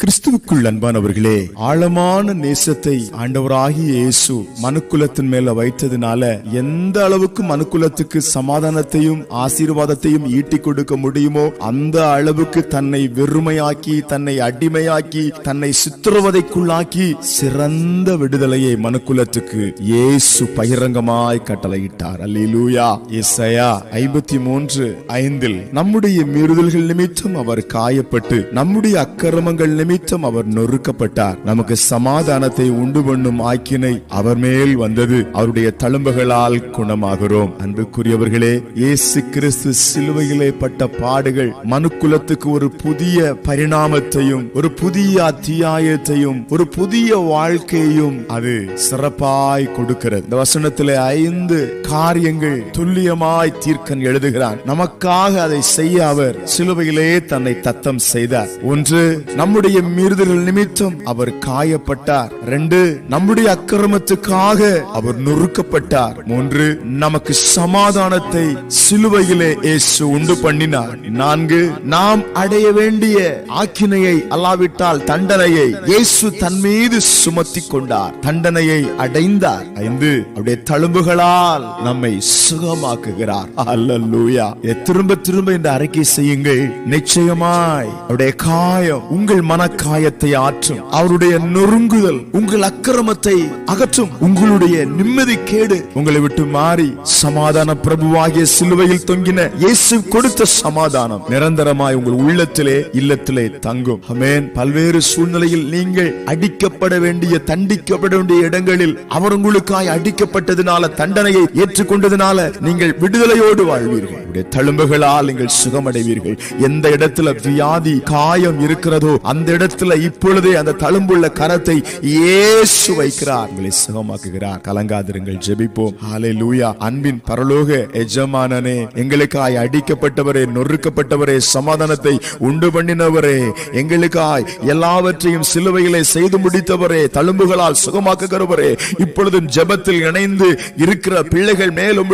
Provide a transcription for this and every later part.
கிறிஸ்துவுக்குள் அன்பானவர்களே ஆழமான நேசத்தை ஆண்டவராகிய இயேசு மனுக்குலத்தின் மேல வைத்ததுனால எந்த அளவுக்கு மனுக்குலத்துக்கு சமாதானத்தையும் ஆசீர்வாதத்தையும் ஈட்டி கொடுக்க முடியுமோ அந்த அளவுக்கு தன்னை வெறுமையாக்கி தன்னை அடிமையாக்கி தன்னை சித்திரவதைக்குள்ளாக்கி சிறந்த விடுதலையை மனுக்குலத்துக்கு இயேசு பகிரங்கமாய் கட்டளையிட்டார். அல்லூயா இசையா ஐம்பத்தி மூன்று ஐந்தில் நம்முடைய மீறுதல்கள் நிமித்தம் அவர் காயப்பட்டு நம்முடைய அக்கிரமங்கள் நிமித்தம் அவர் நொறுக்கப்பட்டார். நமக்கு சமாதானத்தை உண்டு பண்ணும் ஆக்கினை அவர் மேல் வந்தது. அவருடைய தழும்புகளால் குணமாகிறோம். அன்புக்குரியவர்களே இயேசு கிறிஸ்து சிலுவையிலே பட்ட பாடுகள் மனுக்குலத்துக்கு ஒரு புதிய பரிணாமத்தையும் ஒரு புதிய அத்தியாயத்தையும் ஒரு புதிய வாழ்க்கையையும் அது சிறப்பாய் கொடுக்கிறது. இந்த வசனத்திலே ஐந்து காரியங்கள் துல்லியமாய் தீர்க்கன் எழுதுகிறான். நமக்காக அதை செய்ய அவர் சிலுவையிலே தன்னை தத்தம் செய்தார். ஒன்று நம்முடைய மீறுதல்கள் நிமித்தம் அவர் காயப்பட்டார். ரெண்டு நம்முடைய அக்கிரமத்துக்காக அவர் நொறுக்கப்பட்டார். மூன்று நமக்கு சமாதானத்தை சிலுவையிலே இயேசு உண்டு பண்ணினார். நான்கு நாம் அடைய வேண்டிய ஆக்கினையை அல்லாவிட்டால் தண்டனையை இயேசு தன் மீது சுமத்தி கொண்டார். தண்டனையை அடைந்தார். ஐந்து அவருடைய தழும்புகளால் நம்மை சுகமாக்குகிறார். அல்லூயா திரும்ப திரும்ப இந்த அறிக்கை செய்யுங்கள். நிச்சயமாய் அவருடைய காயம் உங்கள் மனக்காயத்தை ஆற்றும். அவருடைய நொறுங்குதல் உங்கள் அக்கிரமத்தை அகற்றும். உங்களுடைய நிம்மதி கேடு உங்களை விட்டு மாறி சமாதான பிரபுவாகிய சிலுவையில் தொங்கின இயேசு கொடுத்த சமாதானம் நிரந்தரமாய் உங்கள் உள்ளத்திலே இல்லத்திலே தங்கும். அமேன் பல்வேறு சூழ்நிலையில் நீங்கள் அடிக்கப்பட வேண்டிய தண்டிக்கப்பட வேண்டிய இடங்களில் அவர் உங்களுக்காய் அடிக்கப்பட்டதுனால தண்டனையை ஏற்றுக்கொண்டதுனால நீங்கள் விடுதலையோடு வாழ்வீர்கள். தழும்புகளால் நீங்கள் சுகமடைவீர்கள். எந்த இடத்துல வியாதி காயம் இருக்கிறதோ அந்த இடத்துல இப்பொழுதே அந்த தழும்புள்ள கரத்தை இயேசு வைக்கிறார். உங்களை சுகமாக்குகிறார். கலங்காதிருங்கள் ஜெபிப்போம். ஆலை லூயா அன்பின் பரலோக எஜமானனே எங்களுக்காய் அடிக்கப்பட்டவரே நொறுக்கப்பட்டவரே சமாதானத்தை உண்டு பண்ணினவரே எங்களுக்காய் எல்லாவற்றையும் சிலுவைகளை செய்து முடித்தவரே தழும்புகளால் சுகமாக்குகிறவரே இப்பொழுதும் ஜெபத்தில் இணைந்து இருக்கிற பிள்ளைகள் மேல்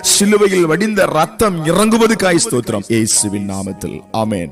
சிலுவையில் வடிந்த ரத்தம் இறங்குவதுக்காய் ஸ்தோத்திரம். இயேசுவின் நாமத்தில். ஆமேன்.